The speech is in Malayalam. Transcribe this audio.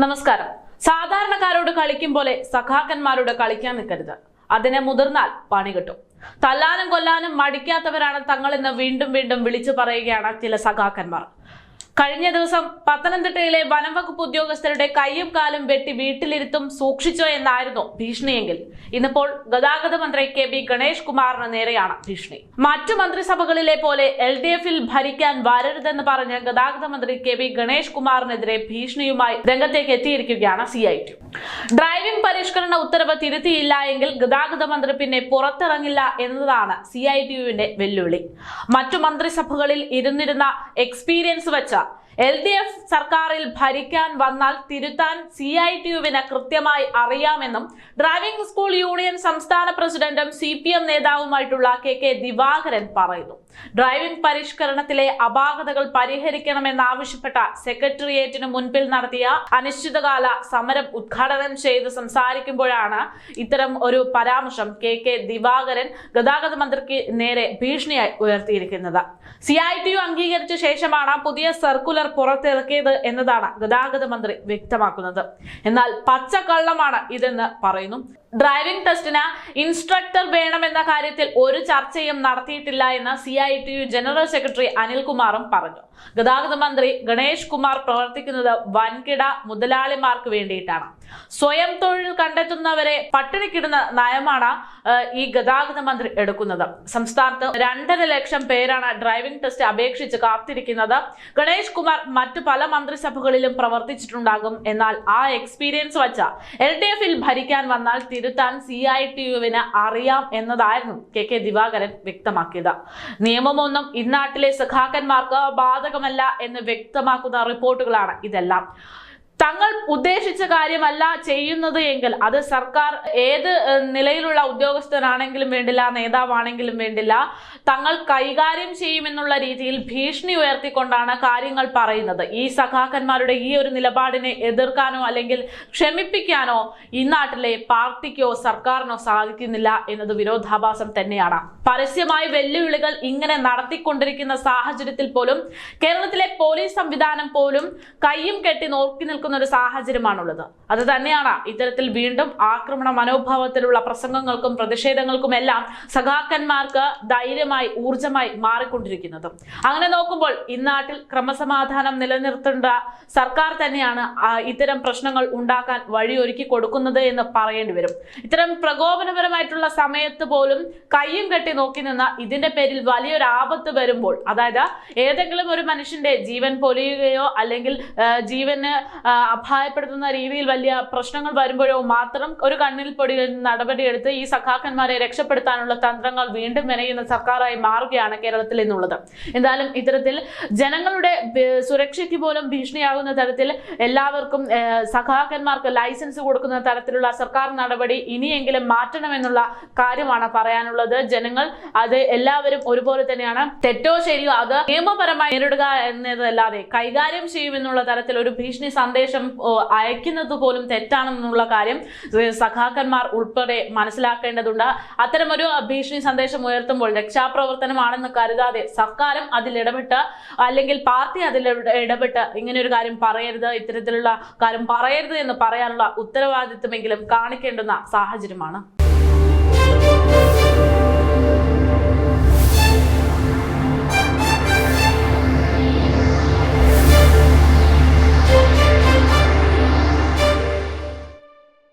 നമസ്കാരം. സാധാരണക്കാരോട് കളിക്കും പോലെ സഖാക്കന്മാരോട് കളിക്കാൻ നിൽക്കരുത്. അതിനെ മുതിർന്നാൽ പണി കിട്ടും. തല്ലാനും കൊല്ലാനും മടിക്കാത്തവരാണ് തങ്ങളെന്ന് വീണ്ടും വീണ്ടും വിളിച്ചു പറയുകയാണ് ചില സഖാക്കന്മാർ. കഴിഞ്ഞ ദിവസം പത്തനംതിട്ടയിലെ വനം വകുപ്പ് ഉദ്യോഗസ്ഥരുടെ കൈയും കാലും വെട്ടി വീട്ടിലിരുത്തും സൂക്ഷിച്ചോ എന്നായിരുന്നു ഭീഷണിയെങ്കിൽ. ഇന്നിപ്പോൾ ഗതാഗത മന്ത്രി കെ ബി ഗണേഷ് കുമാറിന് നേരെയാണ് ഭീഷണി. മറ്റു മന്ത്രിസഭകളിലെ പോലെ എൽ ഡി എഫിൽ ഭരിക്കാൻ വരരുതെന്ന് പറഞ്ഞ് ഗതാഗത മന്ത്രി കെ ബി ഗണേഷ് കുമാറിനെതിരെ ഭീഷണിയുമായി രംഗത്തേക്ക് എത്തിയിരിക്കുകയാണ് സി ഐ ടി. ഡ്രൈവിംഗ് പരിഷ്കരണ ഉത്തരവ് തിരുത്തിയില്ല എങ്കിൽ ഗതാഗത മന്ത്രി പിന്നെ പുറത്തിറങ്ങില്ല എന്നതാണ് സി ഐ ടി യുവിന്റെ വെല്ലുവിളി. മറ്റു മന്ത്രിസഭകളിൽ ഇരുന്നിരുന്ന എക്സ്പീരിയൻസ് വെച്ച എൽ ഡി എഫ് സർക്കാരിൽ ഭരിക്കാൻ വന്നാൽ തിരുത്താൻ സി ഐ ടി യുവിന് കൃത്യമായി അറിയാമെന്നും ഡ്രൈവിംഗ് സ്കൂൾ യൂണിയൻ സംസ്ഥാന പ്രസിഡന്റും സി പി എം നേതാവുമായിട്ടുള്ള കെ കെ ദിവാകരൻ പറയുന്നു. ഡ്രൈവിംഗ് പരിഷ്കരണത്തിലെ അപാകതകൾ പരിഹരിക്കണമെന്നാവശ്യപ്പെട്ട സെക്രട്ടേറിയറ്റിന് മുൻപിൽ നടത്തിയ അനിശ്ചിതകാല സമരം ഉദ്ഘാടനം ചെയ്ത് സംസാരിക്കുമ്പോഴാണ് ഇത്തരം ഒരു പരാമർശം കെ കെ ദിവാകരൻ ഗതാഗത മന്ത്രിക്ക് നേരെ ഭീഷണിയായി ഉയർത്തിയിരിക്കുന്നത്. സി ഐ ടി യു അംഗീകരിച്ച ശേഷമാണ് പുതിയ സർക്കുലർ പുറത്തിറക്കിയത് എന്നതാണ് ഗതാഗത മന്ത്രി വ്യക്തമാക്കുന്നത്. എന്നാൽ പച്ചക്കള്ളമാണ് ഇതെന്ന് പറയുന്നു. ഡ്രൈവിംഗ് ടെസ്റ്റിന് ഇൻസ്ട്രക്ടർ വേണമെന്ന കാര്യത്തിൽ ഒരു ചർച്ചയും നടത്തിയിട്ടില്ല എന്ന് C I T U general secretary അനിൽകുമാറും പറഞ്ഞു. ഗതാഗത മന്ത്രി ഗണേഷ് കുമാർ പ്രവർത്തിക്കുന്നത് വൻകിട മുതലാളിമാർക്ക് വേണ്ടിയിട്ടാണ്. സ്വയം തൊഴിൽ കണ്ടെത്തുന്നവരെ പട്ടിണിക്കിടുന്ന നയമാണ് ഈ ഗതാഗത മന്ത്രി എടുക്കുന്നത്. സംസ്ഥാനത്ത് രണ്ടര ലക്ഷം പേരാണ് ഡ്രൈവിംഗ് ടെസ്റ്റ് അപേക്ഷിച്ച് കാത്തിരിക്കുന്നത്. ഗണേഷ് കുമാർ മറ്റു പല മന്ത്രിസഭകളിലും പ്രവർത്തിച്ചിട്ടുണ്ടാകും. എന്നാൽ ആ എക്സ്പീരിയൻസ് വച്ച എൽ ഡി എഫിൽ ഭരിക്കാൻ വന്നാൽ തിരുത്താൻ സി ഐ ടി യുവിന് അറിയാം എന്നതായിരുന്നു കെ കെ ദിവാകരൻ വ്യക്തമാക്കിയത്. നിയമമൊന്നും ഇന്നാട്ടിലെ സഖാക്കന്മാർക്ക് ബാധകമല്ല എന്ന് വ്യക്തമാക്കുന്ന റിപ്പോർട്ടുകളാണ് ഇതെല്ലാം. തങ്ങൾ ഉദ്ദേശിച്ച കാര്യമല്ല ചെയ്യുന്നത് എങ്കിൽ അത് സർക്കാർ ഏത് നിലയിലുള്ള ഉദ്യോഗസ്ഥനാണെങ്കിലും വേണ്ടില്ല നേതാവാണെങ്കിലും വേണ്ടില്ല തങ്ങൾ കൈകാര്യം ചെയ്യുമെന്നുള്ള രീതിയിൽ ഭീഷണി ഉയർത്തിക്കൊണ്ടാണ് കാര്യങ്ങൾ പറയുന്നത്. ഈ സഖാക്കന്മാരുടെ ഈ ഒരു നിലപാടിനെ എതിർക്കാനോ അല്ലെങ്കിൽ ക്ഷമിപ്പിക്കാനോ ഈ നാട്ടിലെ പാർട്ടിക്കോ സർക്കാരിനോ സാധിക്കുന്നില്ല എന്നത് വിരോധാഭാസം തന്നെയാണ്. പരസ്യമായ വെല്ലുവിളികൾ ഇങ്ങനെ നടത്തിക്കൊണ്ടിരിക്കുന്ന സാഹചര്യത്തിൽ പോലും കേരളത്തിലെ പോലീസ് സംവിധാനം പോലും കയ്യും കെട്ടി നോക്കി നിൽക്കുന്ന ഒരു സാഹചര്യമാണുള്ളത്. അത് തന്നെയാണ് ഇത്തരത്തിൽ വീണ്ടും ആക്രമണ മനോഭാവത്തിലുള്ള പ്രസംഗങ്ങൾക്കും പ്രതിഷേധങ്ങൾക്കും എല്ലാം സഖാക്കന്മാർക്ക് ധൈര്യമായി ഊർജമായി മാറിക്കൊണ്ടിരിക്കുന്നത്. അങ്ങനെ നോക്കുമ്പോൾ ഇന്നാട്ടിൽ ക്രമസമാധാനം നിലനിർത്തേണ്ട സർക്കാർ തന്നെയാണ് ഇത്തരം പ്രശ്നങ്ങൾ ഉണ്ടാക്കാൻ വഴിയൊരുക്കി കൊടുക്കുന്നത് എന്ന് പറയേണ്ടി വരും. ഇത്തരം പ്രകോപനപരമായിട്ടുള്ള സമയത്ത് പോലും കയ്യും കെട്ടി നോക്കി നിന്ന ഇതിന്റെ പേരിൽ വലിയൊരു ആപത്ത് വരുമ്പോൾ അതായത് ഏതെങ്കിലും ഒരു മനുഷ്യന്റെ ജീവൻ പൊലിയുകയോ അല്ലെങ്കിൽ ജീവന് അപായപ്പെടുത്തുന്ന രീതിയിൽ വലിയ പ്രശ്നങ്ങൾ വരുമ്പോഴോ മാത്രം ഒരു കണ്ണിൽ പൊടി നടപടിയെടുത്ത് ഈ സഖാക്കന്മാരെ രക്ഷപ്പെടുത്താനുള്ള തന്ത്രങ്ങൾ വീണ്ടും മെനയുന്ന സർക്കാരായി മാറുകയാണ് കേരളത്തിൽ എന്നുള്ളത്. എന്തായാലും ഇത്തരത്തിൽ ജനങ്ങളുടെ സുരക്ഷയ്ക്ക് പോലും ഭീഷണിയാകുന്ന തരത്തിൽ എല്ലാവർക്കും സഖാക്കന്മാർക്ക് ലൈസൻസ് കൊടുക്കുന്ന തരത്തിലുള്ള സർക്കാർ നടപടി ഇനിയെങ്കിലും മാറ്റണമെന്നുള്ള കാര്യമാണ് പറയാനുള്ളത്. ജനങ്ങൾ അത് എല്ലാവരും ഒരുപോലെ തന്നെയാണ്. തെറ്റോ ശരിയോ അത് നിയമപരമായി നേരിടുക എന്നതല്ലാതെ കൈകാര്യം ചെയ്യുമെന്നുള്ള തരത്തിൽ ഒരു ഭീഷണി സന്ദേശം ഓ, അയക്കുന്നത് പോലും തെറ്റാണെന്നുള്ള കാര്യം സഖാക്കന്മാർ ഉൾപ്പെടെ മനസ്സിലാക്കേണ്ടതുണ്ട്. അത്തരമൊരു ഭീഷണി സന്ദേശം ഉയർത്തുമ്പോൾ രക്ഷാപ്രവർത്തനമാണെന്ന് കരുതാതെ സർക്കാരും അതിൽ ഇടപെട്ട് അല്ലെങ്കിൽ പാർട്ടി അതിൽ ഇട- ഇടപെട്ട് ഇങ്ങനെ ഒരു കാര്യം പറയരുത് ഇത്തരത്തിലുള്ള കാര്യം പറയരുത് എന്ന് പറയാനുള്ള ഉത്തരവാദിത്വമെങ്കിലും കാണിക്കേണ്ടുന്ന സാഹചര്യമാണ്.